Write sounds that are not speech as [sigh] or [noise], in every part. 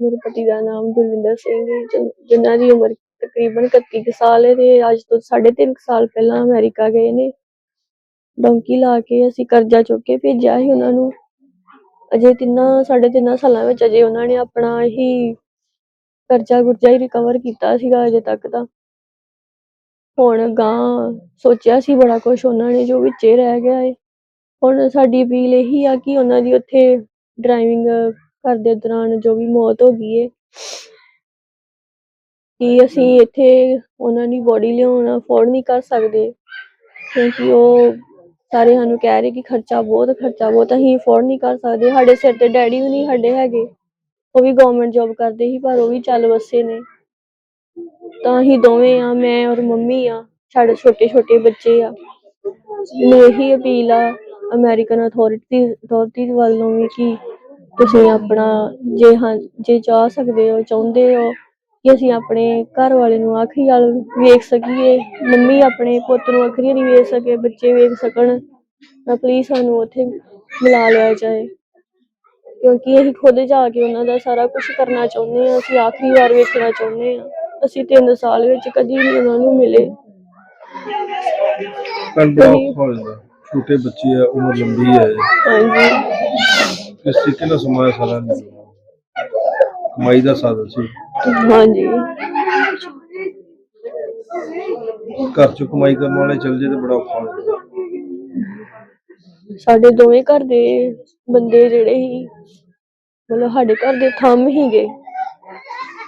ਮੇਰੇ ਪਤੀ ਦਾ ਨਾਮ ਗੁਰਵਿੰਦਰ ਸਿੰਘ ਹੈ ਜਿਨ੍ਹਾਂ ਦੀ ਉਮਰ ਤਕਰੀਬਨ 31 ਕੁ ਸਾਲ ਹੈ ਤੇ ਅੱਜ ਤੋਂ 3.5 ਸਾਲ ਪਹਿਲਾਂ ਅਮਰੀਕਾ ਗਏ ਨੇ। ਡੋਂਕੀ ਲਾ ਕੇ ਅਸੀਂ ਕਰਜ਼ਾ ਚੁੱਕ ਕੇ ਭੇਜਿਆ ਸੀ ਉਹਨਾਂ ਨੂੰ। ਅਜੇ ਤਿੰਨਾਂ, ਸਾਢੇ ਤਿੰਨਾਂ ਸਾਲਾਂ ਵਿੱਚ ਅਜੇ ਉਹਨਾਂ ਨੇ ਆਪਣਾ ਹੀ ਕਰਜ਼ਾ ਗੁਰਜ਼ਾ ਹੀ ਰਿਕਵਰ ਕੀਤਾ ਸੀਗਾ ਅਜੇ ਤੱਕ ਤਾਂ। ਹੁਣ ਗਾਂ ਸੋਚਿਆ ਸੀ ਬੜਾ ਕੁਝ ਉਹਨਾਂ ਨੇ ਜੋ ਵਿੱਚੇ ਰਹਿ ਗਿਆ ਏ। ਹੁਣ ਸਾਡੀ ਅਪੀਲ ਇਹੀ ਆ ਕਿ ਉਹਨਾਂ ਦੀ ਉੱਥੇ ਡਰਾਈਵਿੰਗ ਕਰਦੇ ਦੌਰਾਨ ਜੋ ਵੀ ਮੌਤ ਹੋ ਗਈ ਏ ਕਿ ਅਸੀਂ ਇੱਥੇ ਉਹਨਾਂ ਦੀ ਬੋਡੀ ਲਿਆਉਣਾ ਅਫੋਰਡ ਨਹੀਂ ਕਰ ਸਕਦੇ। ਕਿਉਂਕਿ ਉਹ ਸਾਰੇ ਸਾਨੂੰ ਕਹਿ ਰਹੇ ਕਿ ਖਰਚਾ ਬਹੁਤ ਖਰਚਾ ਬਹੁਤ ਅਸੀਂ ਅਫੋਰਡ ਨਹੀਂ ਕਰ ਸਕਦੇ। ਸਾਡੇ ਸਿਰ ਤੇ ਡੈਡੀ ਵੀ ਨਹੀਂ ਸਾਡੇ ਹੈਗੇ। ਉਹ ਵੀ ਗਵਰਨਮੈਂਟ ਜੌਬ ਕਰਦੇ ਸੀ, ਪਰ ਉਹ ਵੀ ਚੱਲ ਵਸੇ ਨੇ। ਤਾਂ ਅਸੀਂ ਦੋਵੇਂ ਆ, ਮੈਂ ਔਰ ਮੰਮੀ ਆ, ਸਾਡੇ ਛੋਟੇ ਛੋਟੇ ਬੱਚੇ ਆ। ਮੈਨੂੰ ਇਹੀ ਅਪੀਲ ਆ ਅਮਰੀਕਨ ਅਥਾਰਟੀ ਅਥਾਰਟੀ ਵੱਲੋਂ ਵੀ ਕਿ ਤੁਸੀਂ ਆਪਣਾ ਜੇ ਹਾਂ, ਜੇ ਚਾਹ ਸਕਦੇ ਹੋ, ਚਾਹੁੰਦੇ ਹੋ ਕਿ ਅਸੀਂ ਆਪਣੇ ਘਰ ਵਾਲੇ ਨੂੰ ਆਖਰੀ ਗੱਲ ਵੇਖ ਸਕੀਏ, ਮੰਮੀ ਆਪਣੇ ਪੁੱਤ ਨੂੰ ਆਖਰੀ ਨਹੀਂ ਵੇਖ ਸਕੇ, ਬੱਚੇ ਵੇਖ ਸਕਣ, ਤਾਂ ਪਲੀਜ਼ ਸਾਨੂੰ ਉੱਥੇ ਮਿਲਾ ਲਿਆ ਜਾਏ। ਕਿਉਂਕਿ ਅਸੀਂ ਖੁਦ ਜਾ ਕੇ ਉਹਨਾਂ ਦਾ ਸਾਰਾ ਕੁਝ ਕਰਨਾ ਚਾਹੁੰਦੇ ਹਾਂ ਅਸੀਂ ਆਖਰੀ ਵਾਰ ਵੇਖਣਾ ਚਾਹੁੰਦੇ ਹਾਂ। ਅਸੀਂ 3 ਸਾਲ ਵਿੱਚ ਕਦੀ ਨਹੀਂ ਉਹਨਾਂ ਨੂੰ ਮਿਲੇ। ਹੋ ਜਾਂਦਾ। ਛੋਟੇ ਬੱਚੇ ਆ ਉਮਰ ਲੰਬੀ ਹੈ। ਹਾਂਜੀ। ਇਸ ਤਰੀਕੇ ਨਾਲ ਸਮਾਂ ਸਾਰਾ ਨਿਕਲਦਾ ਕਮਾਈ ਦਾ ਸਾਧਨ ਸੀ। ਹਾਂਜੀ। ਘਰ ਚ ਕਮਾਈ ਕਰਨ ਵਾਲੇ ਚੱਲ ਜੇ ਤੇ ਬੜਾ ਔਖਾ ਹੋ ਜਾਂਦਾ। ਸਾਡੇ ਦੋਵੇਂ ਘਰ ਦੇ ਬੰਦੇ ਜਿਹੜੇ ਸੀ ਮਤਲਬ ਸਾਡੇ ਘਰ ਦੇ ਥੰਮ ਹੀਗੇ।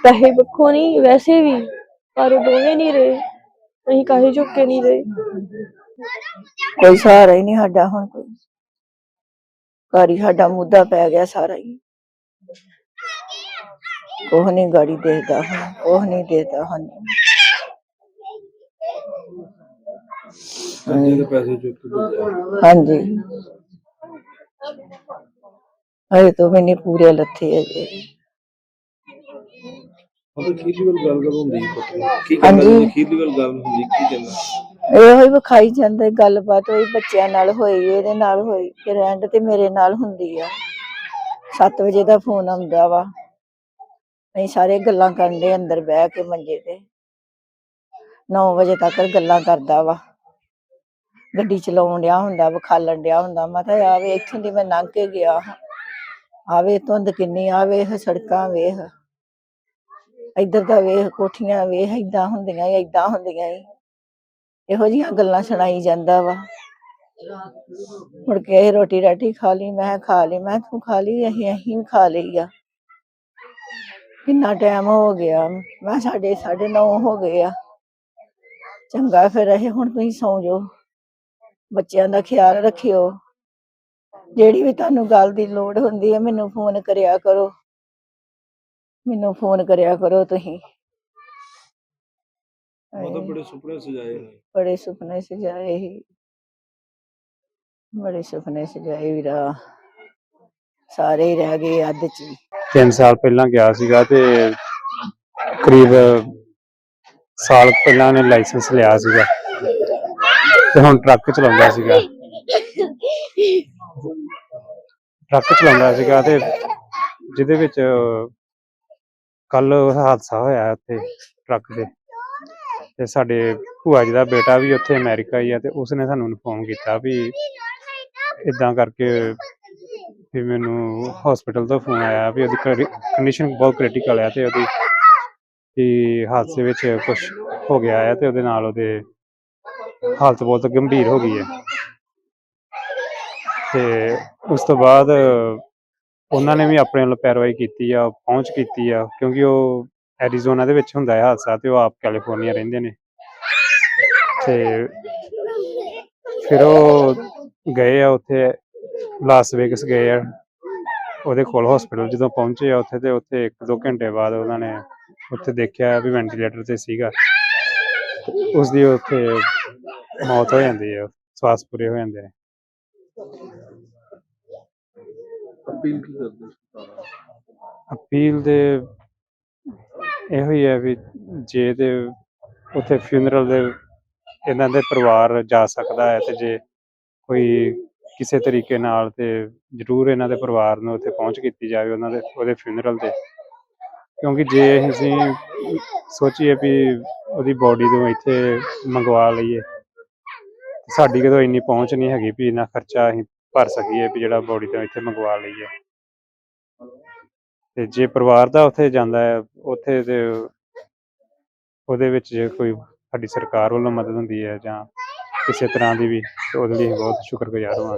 ਪੈਸੇ ਪੱਖੋਂ ਨਹੀਂ ਵੈਸੇ ਵੀ ਪਰ ਉਹ ਦੋਵੇਂ ਨਹੀਂ ਰਹੇ। ਅਸੀਂ ਕਾਹੇ ਚੁੱਕ ਕੇ ਨਹੀਂ ਰਹੇ। ਕੋਈ ਸਹਾਰਾ ਹੀ ਨਹੀਂ ਸਾਡਾ ਹੁਣ ਕੋਈ। ਘਰ ਹੀ ਸਾਡਾ ਮੁੱਦਾ ਪੈ ਗਿਆ ਸਾਰਾ ਹੀ। ਕੋਹ ਨਹੀਂ ਗਾੜੀ ਦੇਖਦਾ ਹੁਣ ਕੋਹ ਨਹੀਂ ਦੇਖਦਾ ਹੁਣ। ਅੰਜੇ ਦੇ ਪੈਸੇ ਚੁੱਕ ਕੇ ਹਾਂਜੀ। ਅਰੇ ਤੋਂ ਵੀ ਨਹੀਂ ਪੂਰੇ ਲੱਥੇ ਅਜੇ ਉਹ ਖੀਰਲੀ ਵੱਲ ਗੱਲ ਕਰ ਹੁੰਦੀ ਹੈ? ਪਤਾ ਕੀ ਕਹਿੰਦਾ ਹਾਂਜੀ। ਜੀ ਖੀਰਲੀ ਗੱਲ ਹੁੰਦੀ ਕੀ ਕਹਿੰਦਾ ਇਹੋ ਹੀ ਵਿਖਾਈ ਜਾਂਦਾ ਗੱਲਬਾਤ ਹੋਈ ਬੱਚਿਆਂ ਨਾਲ ਹੋਈ ਇਹਦੇ ਨਾਲ ਹੋਈ ਫਿਰ ਐਂਡ ਤੇ ਮੇਰੇ ਨਾਲ ਹੁੰਦੀ ਆ। 7 ਵਜੇ ਦਾ ਫੋਨ ਆਉਂਦਾ ਵਾ। ਅਸੀਂ ਸਾਰੇ ਗੱਲਾਂ ਕਰਨ ਦੇ ਅੰਦਰ ਬਹਿ ਕੇ ਮੰਜੇ ਤੇ। 9 ਵਜੇ ਤੱਕ ਗੱਲਾਂ ਕਰਦਾ ਵਾ। ਗੱਡੀ ਚਲਾਉਣ ਡਿਆ ਹੁੰਦਾ ਵਿਖਾਲਣ ਡਿਆ ਹੁੰਦਾ। ਮੈਂ ਤਾਂ ਆਵੇ ਇੱਥੋਂ ਦੀ ਮੈਂ ਲੰਘ ਕੇ ਗਿਆ ਹਾਂ। ਆਵੇ ਧੁੰਦ ਕਿੰਨੀ ਆਵੇ, ਸੜਕਾਂ ਵੇਖ। ਇੱਧਰ ਦਾ ਵੇਖ, ਕੋਠੀਆਂ ਵੇਖ, ਏਦਾਂ ਹੁੰਦੀਆਂ ਈ, ਏਦਾਂ ਹੁੰਦੀਆਂ ਈ। ਇਹੋ ਜਿਹੀਆਂ ਗੱਲਾਂ ਸੁਣਾਈ ਜਾਂਦਾ ਵਾ। ਮੁੜ ਕੇ ਇਹ ਰੋਟੀ ਰਾਟੀ ਖਾ ਲਈ, ਮੈਂ ਖਾ ਲਈ, ਮੈਂ ਤੂੰ ਖਾ ਲਈ? ਅਸੀਂ ਅਸੀਂ ਵੀ ਖਾ ਲਈ ਆ। ਕਿੰਨਾ ਟਾਈਮ ਹੋ ਗਿਆ? ਮੈਂ ਸਾਡੇ 9:30 ਹੋ ਗਏ ਆ। ਚੰਗਾ ਫਿਰ, ਇਹ ਹੁਣ ਤੁਸੀਂ ਸੌਂ ਜਾਓ। ਬੱਚਿਆਂ ਦਾ ਖਿਆਲ ਰੱਖਿਓ। ਜਿਹੜੀ ਵੀ ਤੁਹਾਨੂੰ ਗੱਲ ਦੀ ਲੋੜ ਹੁੰਦੀ ਹੈ ਮੈਨੂੰ ਫੋਨ ਕਰਿਆ ਕਰੋ। ਮੈਨੂੰ ਫੋਨ ਕਰਿਆ ਕਰੋ ਤੁਸੀਂ। ਬੜੇ ਸੁਪਨੇ ਸਜਾਏ ਨੇ। ਬੜੇ ਸੁਪਨੇ ਸਜਾਏ ਸੀ। ਬੜੇ ਸੁਪਨੇ ਸਜਾਏ ਵੀਰਾ। ਸਾਰੇ ਹੀ ਰਹਿ ਗਏ ਅੱਧ ਚ ਹੀ। 3 ਸਾਲ ਪਹਿਲਾਂ ਗਿਆ ਸੀਗਾ ਤੇ ਕਰੀਬ ਸਾਲ ਪਹਿਲਾਂ ਨੇ ਲਾਇਸੈਂਸ ਲਿਆ ਸੀਗਾ। ਤੇ ਹੁਣ ਟਰੱਕ ਚਲਾਉਂਦਾ ਸੀਗਾ। [laughs] ਟਰੱਕ ਚਲਾਉਂਦਾ ਸੀਗਾ ਤੇ ਜਿਹਦੇ ਵਿੱਚ ਕੱਲ ਹਾਦਸਾ ਹੋਇਆ ਉੱਥੇ ਟਰੱਕ ਦੇ ਤੇ ਸਾਡੇ ਭੂਆ ਜੀ ਦਾ ਬੇਟਾ ਵੀ ਉੱਥੇ ਅਮਰੀਕਾ ਹੀ ਆ ਤੇ ਉਸਨੇ ਸਾਨੂੰ ਇਨਫੋਰਮ ਕੀਤਾ ਵੀ ਇਦਾਂ ਕਰਕੇ ਵੀ ਮੈਨੂੰ ਹਸਪੀਟਲ ਤੋਂ ਫੋਨ ਆਇਆ ਵੀ ਉਹਦੀ ਕੰਡੀਸ਼ਨ ਬਹੁਤ ਕ੍ਰਿਟੀਕਲ ਹੈ ਤੇ ਉਹਦੀ ਵੀ ਹਾਦਸੇ ਵਿੱਚ ਕੁਝ ਹੋ ਗਿਆ ਹੈ ਤੇ ਉਹਦੇ ਨਾਲ ਉਹਦੇ ਹਾਲਤ ਬਹੁਤ ਗੰਭੀਰ ਹੋ ਗਈ ਹੈ ਤੇ ਉਸ ਤੋਂ ਬਾਅਦ ਉਹਨਾਂ ਨੇ ਵੀ ਆਪਣੇ ਵੱਲੋਂ ਪੈਰਵਾਈ ਕੀਤੀ ਆ, ਪਹੁੰਚ ਕੀਤੀ ਆ, ਕਿਉਂਕਿ ਉਹ ਐਰੀਜ਼ੋਨਾ ਦੇ ਵਿੱਚ ਹੁੰਦਾ ਹੈ ਹਾਦਸਾ ਤੇ ਉਹ ਆਪ ਕੈਲੀਫੋਰਨੀਆ ਰਹਿੰਦੇ ਨੇ। ਤੇ ਫਿਰ ਉਹ ਗਏ ਆ ਉੱਥੇ ਲਾਸ ਵੇਗਸ ਗਏ ਆ। ਉਹਦੇ ਕੋਲ ਹਸਪੀਟਲ ਜਦੋਂ ਪਹੁੰਚੇ ਆ ਉੱਥੇ ਤੇ ਉੱਥੇ 1-2 ਘੰਟੇ ਬਾਅਦ ਉਹਨਾਂ ਨੇ ਉੱਥੇ ਦੇਖਿਆ ਵੀ ਵੈਂਟੀਲੇਟਰ ਤੇ ਸੀਗਾ। ਉਸ ਦੀ ਉੱਥੇ ਮੌਤ ਹੋ ਜਾਂਦੀ ਹੈ ਸਵਾਸ ਪੂਰੇ ਹੋ ਜਾਂਦੇ ਨੇ। ਅਪੀਲ ਕੀ ਕਰਦੇ ਅਪੀਲ ਦੇ ਇਹੋ ਹੀ ਹੈ ਵੀ ਜੇ ਤੇ ਉੱਥੇ ਫਿਊਨਰਲ ਦੇ ਇਹਨਾਂ ਦੇ ਪਰਿਵਾਰ ਜਾ ਸਕਦਾ ਹੈ ਤੇ ਜੇ ਕੋਈ ਕਿਸੇ ਤਰੀਕੇ ਨਾਲ ਤੇ ਜ਼ਰੂਰ ਇਹਨਾਂ ਦੇ ਪਰਿਵਾਰ ਨੂੰ ਉੱਥੇ ਪਹੁੰਚ ਕੀਤੀ ਜਾਵੇ ਉਹਨਾਂ ਦੇ, ਉਹਦੇ ਫਿਊਨਰਲ ਤੇ। ਕਿਉਂਕਿ ਜੇ ਅਸੀਂ ਸੋਚੀਏ ਵੀ ਉਹਦੀ ਬੋਡੀ ਨੂੰ ਇੱਥੇ ਮੰਗਵਾ ਲਈਏ ਸਾਡੀ ਕਿਤੇ ਇੰਨੀ ਪਹੁੰਚ ਨਹੀਂ ਹੈਗੀ ਵੀ ਇੰਨਾ ਖਰਚਾ ਅਸੀਂ ਭਰ ਸਕੀਏ ਵੀ ਜਿਹੜਾ ਬੋਡੀ ਤੋਂ ਇੱਥੇ ਮੰਗਵਾ ਲਈਏ। ਤੇ ਜੇ ਪਰਿਵਾਰ ਦਾ ਉੱਥੇ ਜਾਂਦਾ ਹੈ, ਉੱਥੇ ਤੇ ਉਹਦੇ ਵਿੱਚ ਜੇ ਕੋਈ ਸਾਡੀ ਸਰਕਾਰ ਵੱਲੋਂ ਮਦਦ ਹੁੰਦੀ ਹੈ ਜਾਂ ਕਿਸੇ ਤਰ੍ਹਾਂ ਦੀ ਵੀ, ਤੇ ਉਹਦੇ ਲਈ ਅਸੀਂ ਬਹੁਤ ਸ਼ੁਕਰਗੁਜ਼ਾਰ ਹੋਵਾਂਗੇ